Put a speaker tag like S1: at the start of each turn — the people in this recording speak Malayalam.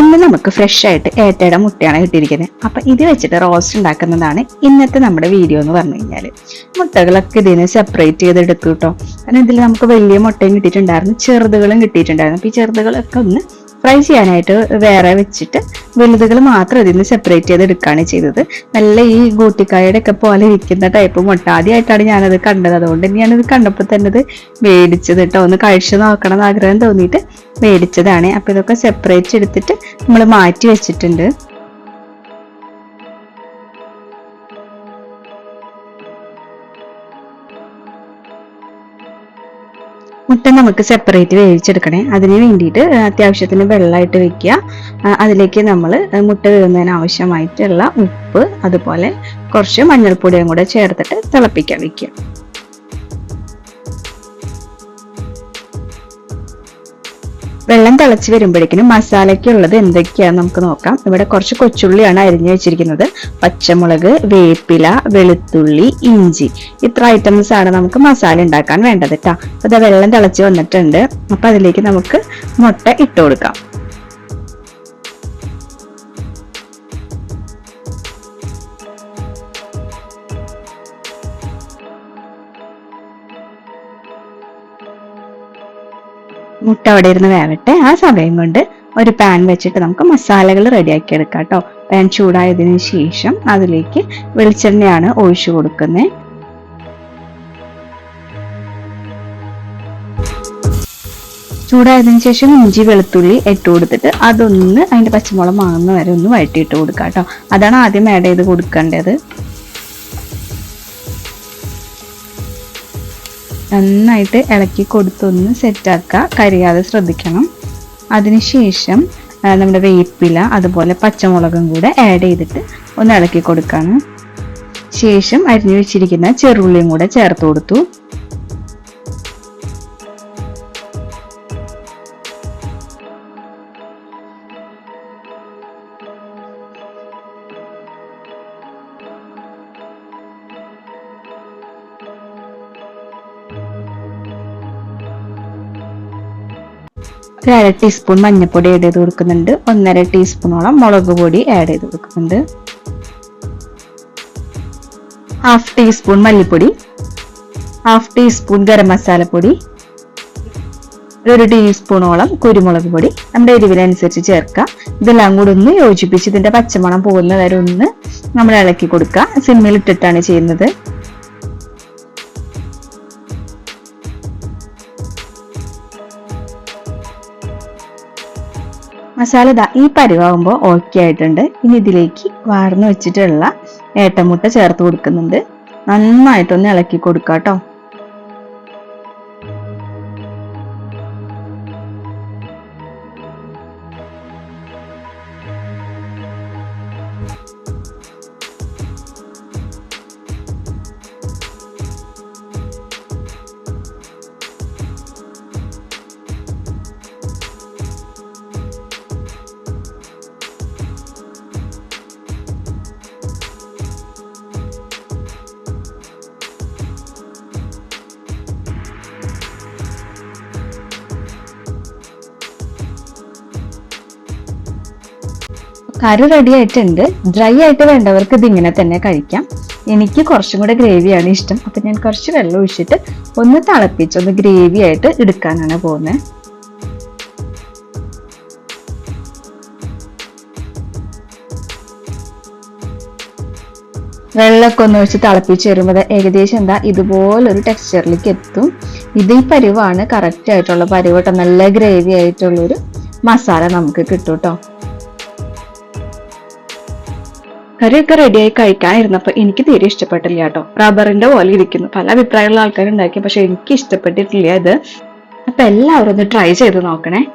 S1: ഇന്ന് നമുക്ക് ഫ്രഷ് ആയിട്ട് ഏട്ടയുടെ മുട്ടയാണ് കിട്ടിയിരിക്കുന്നത്. അപ്പൊ ഇത് വെച്ചിട്ട് റോസ്റ്റ് ഉണ്ടാക്കുന്നതാണ് ഇന്നത്തെ നമ്മുടെ വീഡിയോ എന്ന് പറഞ്ഞു കഴിഞ്ഞാൽ. മുട്ടകളൊക്കെ ഇതിനെ സെപ്പറേറ്റ് ചെയ്ത് എടുത്തു കേട്ടോ കാരണം ഇതിൽ നമുക്ക് വലിയ മുട്ടയും കിട്ടിയിട്ടുണ്ടായിരുന്നു ചെറുതുകളും കിട്ടിയിട്ടുണ്ടായിരുന്നു. അപ്പൊ ഈ ചെറുതുകളൊക്കെ ഒന്ന് ഫ്രൈ ചെയ്യാനായിട്ട് വേറെ വെച്ചിട്ട് വലുതുകൾ മാത്രം ഇതിൽ നിന്ന് സെപ്പറേറ്റ് ചെയ്ത് എടുക്കുകയാണ് ചെയ്തത്. നല്ല ഈ ഗൂട്ടിക്കായുടെ ഒക്കെ പോലെ ഇരിക്കുന്ന ടൈപ്പ് മുട്ട ആദ്യമായിട്ടാണ് ഞാനത് കണ്ടത്. അതുകൊണ്ട് ഞാനത് കണ്ടപ്പോൾ തന്നെ ഇത് മേടിച്ചത് കേട്ടോ ഒന്ന് കഴിച്ചു നോക്കണം എന്ന് ആഗ്രഹം തോന്നിയിട്ട് മേടിച്ചതാണ്. അപ്പോൾ ഇതൊക്കെ സെപ്പറേറ്റ് എടുത്തിട്ട് നമ്മൾ മാറ്റി വെച്ചിട്ടുണ്ട്. മുട്ട നമുക്ക് സെപ്പറേറ്റ് വേവിച്ചെടുക്കണേ. അതിന് വേണ്ടിയിട്ട് അത്യാവശ്യത്തിന് വെള്ളമായിട്ട് വെക്കുക. അതിലേക്ക് നമ്മൾ മുട്ട വേവുന്നതിന് ആവശ്യമായിട്ടുള്ള ഉപ്പ് അതുപോലെ കുറച്ച് മഞ്ഞൾപ്പൊടിയും കൂടെ ചേർത്തിട്ട് തിളപ്പിക്കാൻ വെക്കുക. വെള്ളം തിളച്ച് വരുമ്പോഴേക്കിനും മസാലയ്ക്കുള്ളത് എന്തൊക്കെയാന്ന് നമുക്ക് നോക്കാം. ഇവിടെ കുറച്ച് കൊച്ചുള്ളിയാണ് അരിഞ്ഞു വെച്ചിരിക്കുന്നത്. പച്ചമുളക് വേപ്പില വെളുത്തുള്ളി ഇഞ്ചി. ഇത്ര ഐറ്റംസ് ആണ് നമുക്ക് മസാല ഉണ്ടാക്കാൻ വേണ്ടത് കേട്ടോ അപ്പൊ വെള്ളം തിളച്ച് വന്നിട്ടുണ്ട്. അപ്പൊ അതിലേക്ക് നമുക്ക് മുട്ട ഇട്ട് കൊടുക്കാം. മുട്ട അവിടെ ഇരുന്ന് വേവട്ടെ. ആ സമയം കൊണ്ട് ഒരു പാൻ വെച്ചിട്ട് നമുക്ക് മസാലകൾ റെഡിയാക്കി എടുക്കാം കേട്ടോ പാൻ ചൂടായതിനു ശേഷം അതിലേക്ക് വെളിച്ചെണ്ണയാണ് ഒഴിച്ചു കൊടുക്കുന്നത് ചൂടായതിനു ശേഷം ഇഞ്ചി വെളുത്തുള്ളി ഇട്ട് കൊടുത്തിട്ട് അതൊന്ന് അതിന്റെ പച്ചമുളക് മാങ്ങുന്ന വരെ ഒന്ന് വഴറ്റിയിട്ട് കൊടുക്കാം കേട്ടോ അതാണ് ആദ്യം ആഡ് ചെയ്ത് കൊടുക്കേണ്ടത്. നന്നായിട്ട് ഇളക്കി കൊടുത്തൊന്ന് സെറ്റാക്കുക. കരിയാതെ ശ്രദ്ധിക്കണം. അതിനുശേഷം നമ്മുടെ വേപ്പില അതുപോലെ പച്ചമുളകും കൂടെ ആഡ് ചെയ്തിട്ട് ഒന്ന് ഇളക്കി കൊടുക്കാണ്. ശേഷം അരിഞ്ഞു വെച്ചിരിക്കുന്ന ചെറുള്ളിയും കൂടെ ചേർത്ത് കൊടുത്തു. ഒരു അര ടീസ്പൂൺ മഞ്ഞൾപ്പൊടി ആഡ് ചെയ്ത് കൊടുക്കുന്നുണ്ട്. ഒന്നര ടീസ്പൂണോളം മുളക് പൊടി ആഡ് ചെയ്ത് കൊടുക്കുന്നുണ്ട്. ഹാഫ് ടീസ്പൂൺ മല്ലിപ്പൊടി ഹാഫ് ടീസ്പൂൺ ഗരം മസാലപ്പൊടി ഒരു ടീസ്പൂണോളം കുരുമുളക് പൊടി. നമ്മുടെ എരിവിനനുസരിച്ച് ചേർക്കുക ഇതെല്ലാം കൂടി ഒന്ന് യോജിപ്പിച്ച് ഇതിന്റെ പച്ചമണം പോകുന്ന വരെ ഒന്ന് നമ്മൾ ഇളക്കി കൊടുക്കുക സിമ്മിൽ ഇട്ടിട്ടാണ് ചെയ്യുന്നത്. മസാല ദാ ഈ പരിവാകുമ്പോൾ ഓക്കെ ആയിട്ടുണ്ട്. ഇനി ഇതിലേക്ക് വാർന്നു വെച്ചിട്ടുള്ള ഏട്ടമുട്ട ചേർത്ത് കൊടുക്കുന്നുണ്ട്. നന്നായിട്ടൊന്ന് ഇളക്കി കൊടുക്കാം കേട്ടോ കറി റെഡി ആയിട്ടുണ്ട്. ഡ്രൈ ആയിട്ട് വേണ്ടവർക്ക് ഇത് ഇങ്ങനെ തന്നെ കഴിക്കാം. എനിക്ക് കുറച്ചും കൂടെ ഗ്രേവിയാണ് ഇഷ്ടം. അപ്പം ഞാൻ കുറച്ച് വെള്ളം ഒഴിച്ചിട്ട് ഒന്ന് തിളപ്പിച്ച് ഒന്ന് ഗ്രേവി ആയിട്ട് എടുക്കാനാണ് പോകുന്നത്. വെള്ളമൊക്കെ ഒന്ന് ഒഴിച്ച് തിളപ്പിച്ച് വരുമ്പോൾ ഏകദേശം എന്താ ഇതുപോലൊരു ടെക്സ്ചറിലേക്ക് എത്തും. ഇത് ഈ പരിവാണ് കറക്റ്റ് ആയിട്ടുള്ള പരിവട്ടം നല്ല ഗ്രേവി ആയിട്ടുള്ളൊരു മസാല നമുക്ക് കിട്ടും കേട്ടോ. കറിയൊക്കെ റെഡിയായി കഴിക്കാനിരുന്നപ്പോ എനിക്ക് തീരെ ഇഷ്ടപ്പെട്ടില്ല കേട്ടോ. റബ്ബറിന്റെ പോലെ ഇരിക്കുന്നു. പല അഭിപ്രായമുള്ള ആൾക്കാരുണ്ടാക്കി പക്ഷെ എനിക്ക് ഇഷ്ടപ്പെട്ടിട്ടില്ല ഇത്. അപ്പൊ എല്ലാവരും ഒന്ന് ട്രൈ ചെയ്ത് നോക്കണേ.